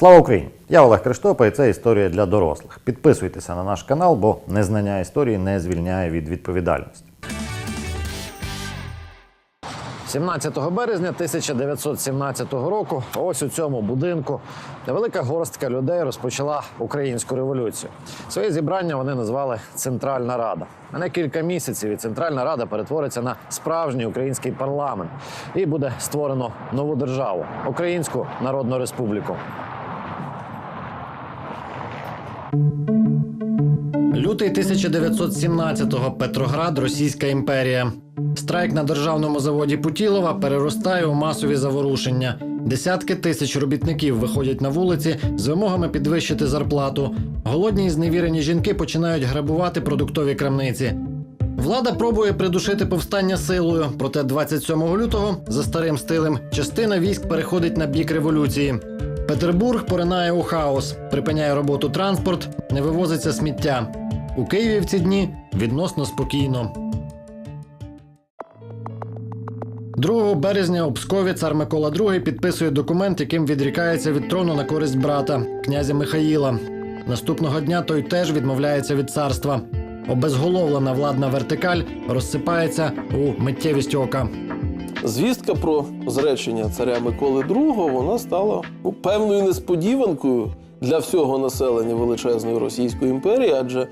Слава Україні! Я Олег Криштопа, і це історія для дорослих. Підписуйтеся на наш канал, бо незнання історії не звільняє від відповідальності. 17 березня 1917 року, ось у цьому будинку, невелика горстка людей розпочала українську революцію. Своє зібрання вони назвали Центральна Рада. А на кілька місяців і Центральна Рада перетвориться на справжній український парламент і буде створено нову державу Українську Народну Республіку. Лютий 1917-го. Петроград, Російська імперія. Страйк на державному заводі Путілова переростає у масові заворушення. Десятки тисяч робітників виходять на вулиці з вимогами підвищити зарплату. Голодні і зневірені жінки починають грабувати продуктові крамниці. Влада пробує придушити повстання силою, проте 27 лютого за старим стилем частина військ переходить на бік революції. Петербург поринає у хаос, припиняє роботу транспорт, не вивозиться сміття. У Києві в ці дні відносно спокійно. 2 березня у Пскові цар Микола II підписує документ, яким відрікається від трону на користь брата, князя Михаїла. Наступного дня той теж відмовляється від царства. Обезголовлена владна вертикаль розсипається у миттєвість ока. Звістка про зречення царя Миколи II вона стала ну, певною несподіванкою для всього населення величезної Російської імперії, адже е,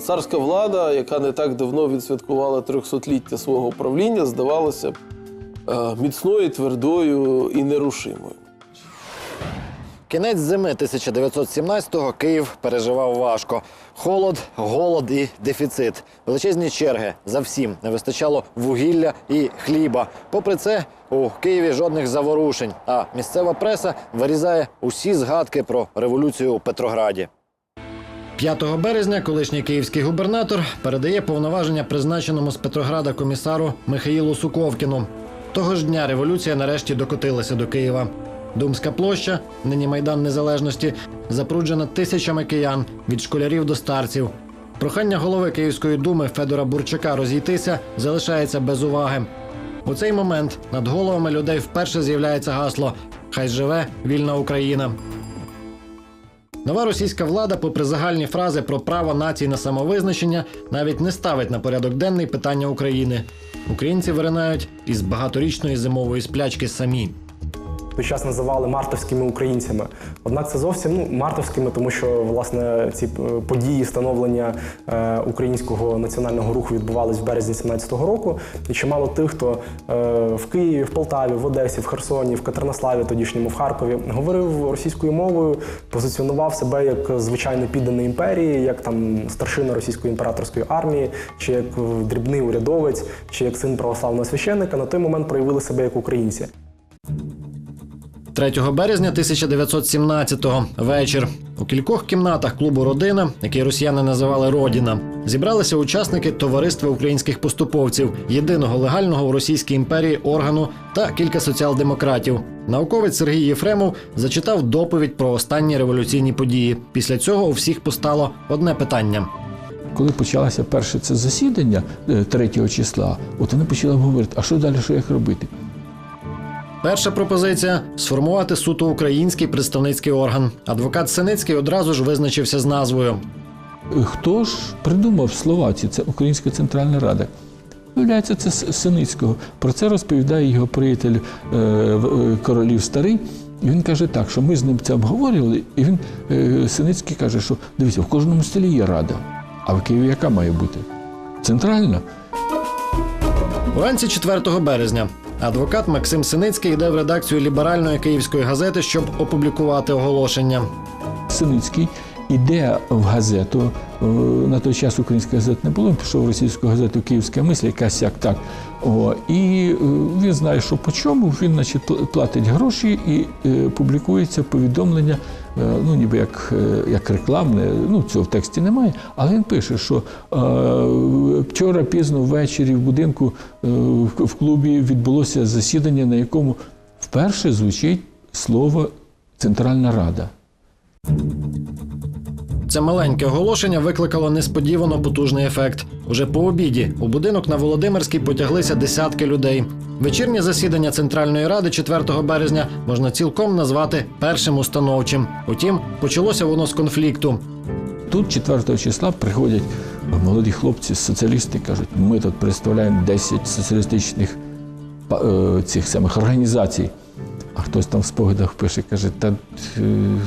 царська влада, яка не так давно відсвяткувала 300-ліття свого правління, здавалася е, міцною, твердою і нерушимою. Кінець зими 1917-го Київ переживав важко. Холод, голод і дефіцит. Величезні черги за всім не вистачало вугілля і хліба. Попри це, у Києві жодних заворушень. А місцева преса вирізає усі згадки про революцію у Петрограді. 5 березня колишній київський губернатор передає повноваження призначеному з Петрограда комісару Михаїлу Суковкіну. Того ж дня революція нарешті докотилася до Києва. Думська площа, нині майдан незалежності, запруджена тисячами киян від школярів до старців. Прохання голови Київської думи Федора Бурчака розійтися залишається без уваги. У цей момент над головами людей вперше з'являється гасло Хай живе вільна Україна. Нова російська влада, попри загальні фрази про право націй на самовизначення, навіть не ставить на порядок денний питання України. Українці виринають із багаторічної зимової сплячки самі. Той час називали мартовськими українцями. Однак це зовсім ну, мартовськими, тому що власне ці е, події становлення е, українського національного руху відбувались в березні 17-го року. І чимало тих, хто е, в Києві, в Полтаві, в Одесі, в Херсоні, в Катернославі, тодішньому в Харкові, говорив російською мовою, позиціонував себе як звичайно підданий імперії, як там старшина російської імператорської армії, чи як дрібний урядовець, чи як син православного священника. На той момент проявили себе як українці. 3 березня 1917-го вечір. У кількох кімнатах клубу Родина, який росіяни називали Родіна, зібралися учасники товариства українських поступовців, єдиного легального у Російській імперії органу та кілька соціал-демократів. Науковець Сергій Єфремов зачитав доповідь про останні революційні події. Після цього у всіх постало одне питання. Коли почалося перше це засідання е, 3 числа, от вони почали говорити, а що далі, що як робити? Перша пропозиція сформувати суто український представницький орган. Адвокат Синицький одразу ж визначився з назвою. Хто ж придумав словаці? Це Українська Центральна Рада. Виявляється, це Синицького. Про це розповідає його приятель е, е, Королів Старий. І він каже так, що ми з ним це обговорювали, і він е, Синицький каже, що дивіться, в кожному селі є рада. А в Києві яка має бути? Центральна. Вранці 4 березня адвокат Максим Синицький йде в редакцію ліберальної київської газети, щоб опублікувати оголошення. Синицький іде в газету. е, На той час української газет не було. Він пішов в російську газету Київська мисль, якась як так. О, і е, він знає, що по чому. Він, значить, платить гроші і е, публікується повідомлення, ну ніби як, е, як рекламне. Ну цього в тексті немає. Але він пише, що е, вчора пізно ввечері в будинку е, в клубі відбулося засідання, на якому вперше звучить слово Центральна Рада. Це маленьке оголошення викликало несподівано потужний ефект. Уже по обіді у будинок на Володимирській потяглися десятки людей. Вечірнє засідання Центральної ради 4 березня можна цілком назвати першим установчим. Утім, почалося воно з конфлікту. Тут 4 числа приходять молоді хлопці, соціалісти, кажуть, ми тут представляємо 10 соціалістичних е, цих самих організацій. А хтось там в спогадах пише, каже, та, е,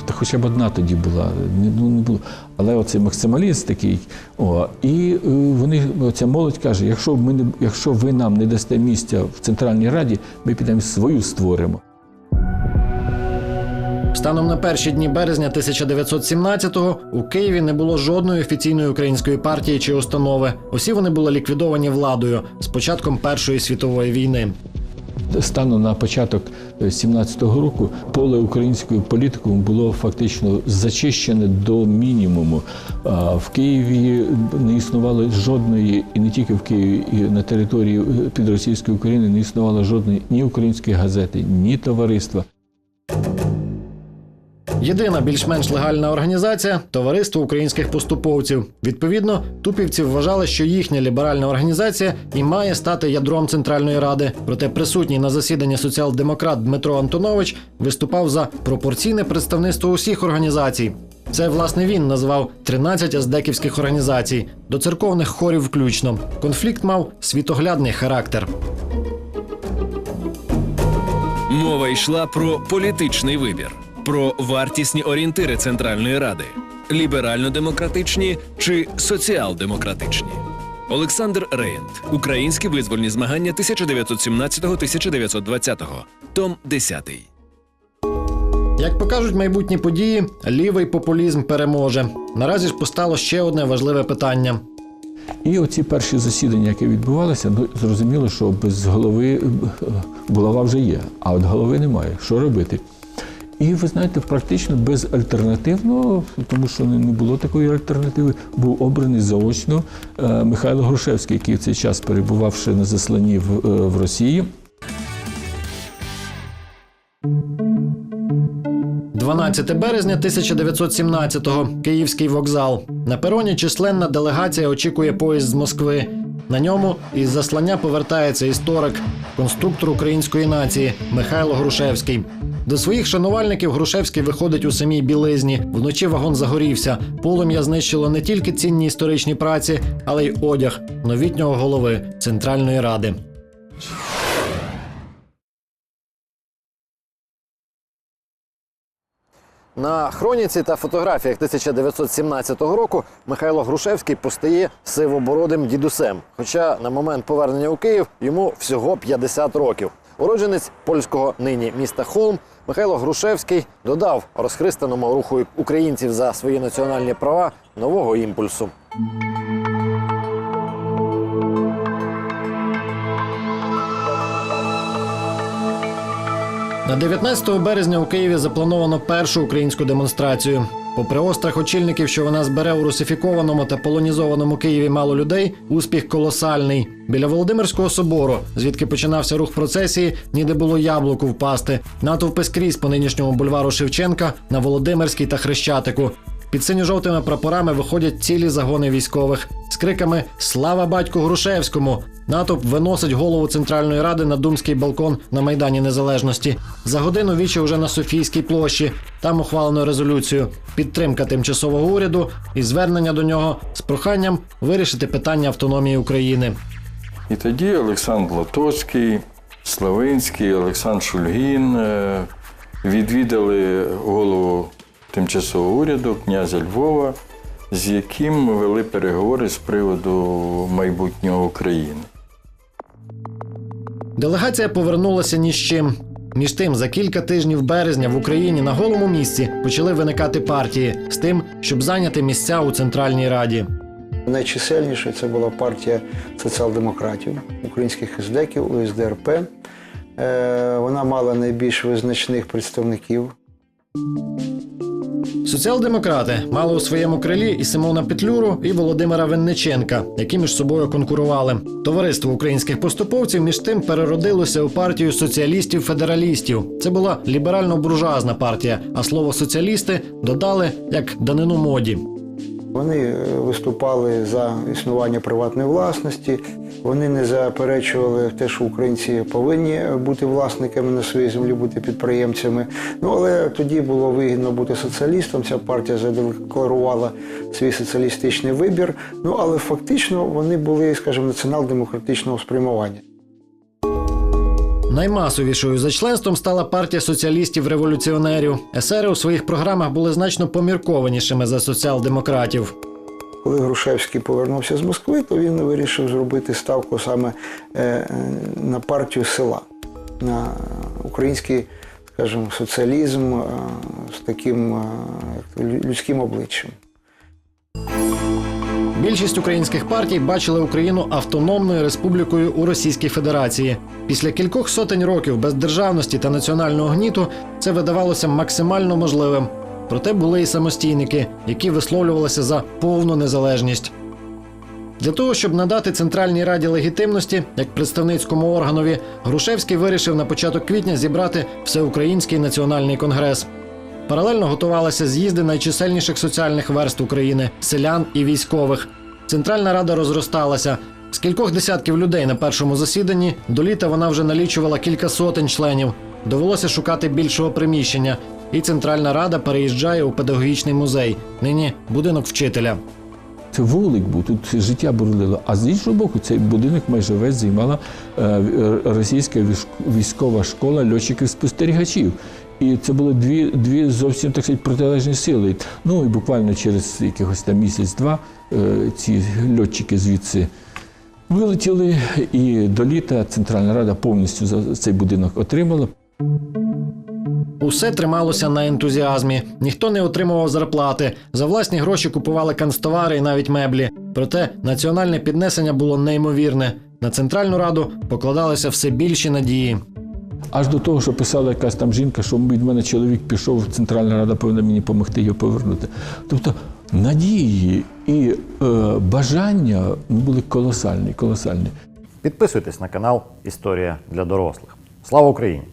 та хоча б одна тоді була, не, ну, не було. Але оцей максималіст такий. О, і е, вони, ця молодь каже, якщо, ми не, якщо ви нам не дасте місця в Центральній Раді, ми підемо свою створимо. Станом на перші дні березня 1917-го у Києві не було жодної офіційної української партії чи установи. Усі вони були ліквідовані владою з початком Першої світової війни. Станом на початок 17-го року поле української політики було фактично зачищене до мінімуму. В Києві не існувало жодної, і не тільки в Києві, і на території е, підросійської України не існувало жодної ні української газети, ні товариства. Єдина більш-менш легальна організація товариство українських поступовців. Відповідно, тупівці вважали, що їхня ліберальна організація і має стати ядром Центральної ради. Проте присутній на засіданні соціал-демократ Дмитро Антонович виступав за пропорційне представництво усіх організацій. Це власне він назвав 13 аздеківських організацій, до церковних хорів включно. Конфлікт мав світоглядний характер. Мова йшла про політичний вибір, про вартісні орієнтири Центральної Ради ліберально-демократичні чи соціал-демократичні. Олександр Рейнд. Українські визвольні змагання 1917-1920. Том 10. Як покажуть майбутні події, лівий популізм переможе. Наразі ж постало ще одне важливе питання. І оці перші засідання, які відбувалися, ну зрозуміло, що без голови е, булава вже є, а от голови немає. Що робити? І ви знаєте, практично безальтернативно, тому що не було такої альтернативи, був обраний заочно е, Михайло Грушевський, який в цей час перебувавши на засланні в, е, в Росії. 12 березня 1917-го. Київський вокзал. На пероні численна делегація очікує поїзд з Москви. На ньому із заслання повертається історик, конструктор української нації Михайло Грушевський. До своїх шанувальників Грушевський виходить у самій білизні. Вночі вагон загорівся. Полум'я знищило не тільки цінні історичні праці, але й одяг новітнього голови Центральної Ради. На хроніці та фотографіях 1917 року Михайло Грушевський постає сивобородим дідусем. Хоча на момент повернення у Київ йому всього 50 років. Уродженець польського нині міста Холм Михайло Грушевський додав розхристаному руху українців за свої національні права нового імпульсу. На 19 березня у Києві заплановано першу українську демонстрацію. Попри острах очільників, що вона збере у русифікованому та полонізованому Києві мало людей, успіх колосальний. Біля Володимирського собору, звідки починався рух процесії, ніде було яблуку впасти. Натовпи скрізь по нинішньому бульвару Шевченка на Володимирській та Хрещатику. Під синьо-жовтими прапорами виходять цілі загони військових з криками Слава батьку Грушевському! Натовп виносить голову Центральної ради на думський балкон на Майдані Незалежності. За годину вічі вже на Софійській площі. Там ухвалено резолюцію. Підтримка тимчасового уряду і звернення до нього з проханням вирішити питання автономії України. І тоді Олександр Латоцький, Славинський, Олександр Шульгін е, відвідали голову тимчасового уряду князя Львова, з яким вели переговори з приводу майбутнього України. Делегація повернулася ні з чим. Між тим, за кілька тижнів березня в Україні на голому місці почали виникати партії з тим, щоб зайняти місця у Центральній Раді. Найчисельнішою це була партія соціал-демократів, українських ездеків, УСДРП. Е, Вона мала найбільш визначних представників. Соціал-демократи мали у своєму крилі і Симона Петлюру, і Володимира Винниченка, які між собою конкурували. Товариство українських поступовців між тим переродилося у партію соціалістів-федералістів. Це була ліберально-буржуазна партія, а слово соціалісти додали як данину моді. Вони е, виступали за існування приватної власності. Вони не заперечували те, що українці повинні бути власниками на своїй землі, бути підприємцями. Ну але тоді було вигідно бути соціалістом. Ця партія задекларувала свій соціалістичний вибір. Ну але фактично вони були, скажімо, націонал-демократичного спрямування. Наймасовішою за членством стала партія соціалістів-революціонерів. Есери у своїх програмах були значно поміркованішими за соціал-демократів. Коли Грушевський повернувся з Москви, то він вирішив зробити ставку саме е, е, на партію села, на український, скажімо, соціалізм е, з таким людським обличчям. Більшість українських партій бачили Україну автономною республікою у Російській Федерації. Після кількох сотень років бездержавності та національного гніту це видавалося максимально можливим. Проте були і самостійники, які висловлювалися за повну незалежність. Для того, щоб надати Центральній Раді легітимності як представницькому органові, Грушевський вирішив на початок квітня зібрати всеукраїнський національний конгрес. Паралельно готувалися з'їзди найчисельніших соціальних верст України селян і військових. Центральна рада розросталася. З кількох десятків людей на першому засіданні до літа вона вже налічувала кілька сотень членів. Довелося шукати більшого приміщення. І Центральна рада переїжджає у педагогічний музей. Нині будинок вчителя. Це вулик був, тут життя бурлило. А з іншого боку, цей будинок майже весь займала е, е, російська військова школа льотчиків-спостерігачів. І це були дві, дві зовсім так сказати, протилежні сили. Ну і буквально через якихось там місяць-два е, ці льотчики звідси вилетіли, і до літа Центральна Рада повністю за цей будинок отримала. Усе трималося на ентузіазмі. Ніхто не отримував зарплати. За власні гроші купували канцтовари і навіть меблі. Проте національне піднесення було неймовірне. На центральну раду покладалися все більші надії. Аж до того, що писала якась там жінка, що від мене чоловік пішов, Центральна Рада повинна мені допомогти його повернути. Тобто надії і е, бажання були колосальні, колосальні. Підписуйтесь на канал Історія для дорослих. Слава Україні!